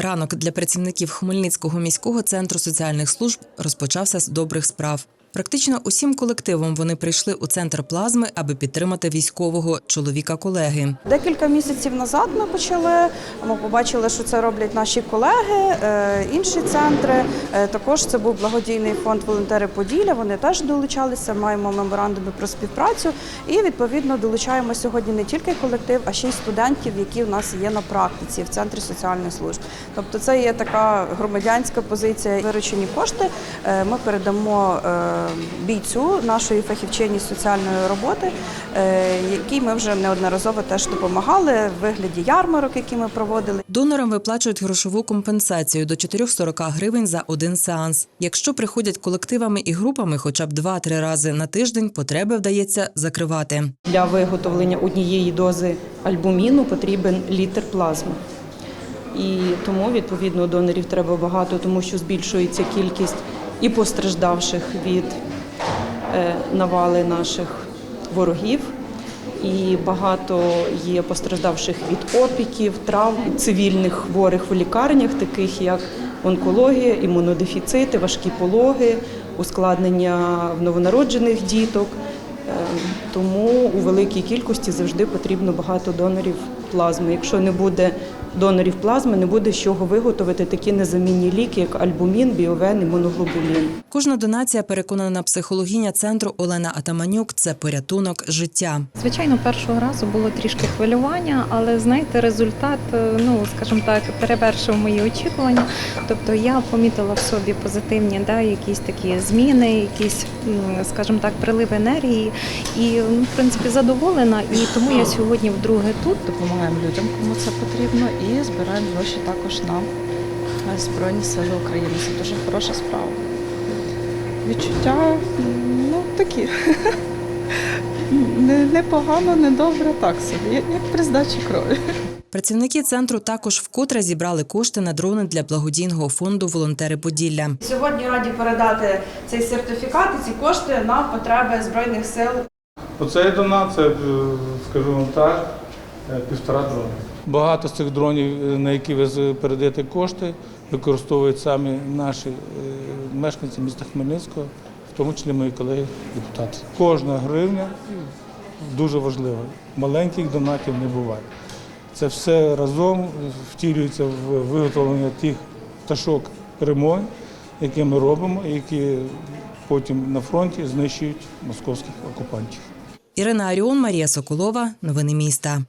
Ранок для працівників Хмельницького міського центру соціальних служб розпочався з добрих справ. Практично усім колективом вони прийшли у центр плазми, аби підтримати військового чоловіка колеги. Декілька місяців назад ми почали. Ми побачили, що це роблять наші колеги, е, інші центри. Е, Також це був благодійний фонд Волонтери Поділля. Вони теж долучалися. Маємо меморандуми про співпрацю. І відповідно долучаємо сьогодні не тільки колектив, а ще й студентів, які в нас є на практиці в центрі соціальних служб. Тобто, це є така громадянська позиція. Виручені кошти е, ми передамо бійцю нашої фахівчині соціальної роботи, е, якій ми вже неодноразово теж допомагали в вигляді ярмарок, які ми проводили. Донорам виплачують грошову компенсацію до 440 гривень за один сеанс. Якщо приходять колективами і групами, хоча б 2-3 рази на тиждень, потреби вдається закривати. Для виготовлення однієї дози альбуміну потрібен літр плазми. І тому, відповідно, донорів треба багато, тому що збільшується кількість і постраждавших від е, навали наших ворогів, і багато є постраждавших від опіків, травм, цивільних хворих в лікарнях, таких як онкологія, імунодефіцити, важкі пологи, ускладнення в новонароджених діток. Е, Тому у великій кількості завжди потрібно багато донорів плазми. Якщо не буде донорів плазми, не буде з чого виготовити такі незамінні ліки, як альбумін, біовен і моноглобулін. Кожна донація, переконана психологиня центру Олена Атаманюк, це порятунок життя. Звичайно, першого разу було трішки хвилювання, але знаєте, результат, е, ну скажімо так, перевершив мої очікування. Тобто я помітила в собі позитивні, да, якісь такі зміни, якісь, скажімо так, прилив енергії. І ну, в принципі задоволена. І тому я сьогодні вдруге тут. допомагаємо людям, кому це потрібно, і збираємо гроші також на е, Збройні Сили України. Це дуже хороша справа. Відчуття ну такі. Не, не добре, так собі, як, при здачі крові. Працівники центру також вкотре зібрали кошти на дрони для благодійного фонду Волонтери Поділля. Сьогодні раді передати цей сертифікат і ці кошти на потреби збройних сил Оцей донат, це, е, скажу вам так, е, півтора дрона. Багато з цих дронів, е, на які ви передаєте кошти, використовують самі наші е, мешканці міста Хмельницького, в тому числі мої колеги-депутати. Кожна гривня дуже важлива. Маленьких донатів не буває. Це все разом втілюється в виготовлення тих пташок перемоги, які ми робимо, які потім на фронті знищують московських окупантів. Ірина Аріон, Марія Соколова. Новини міста.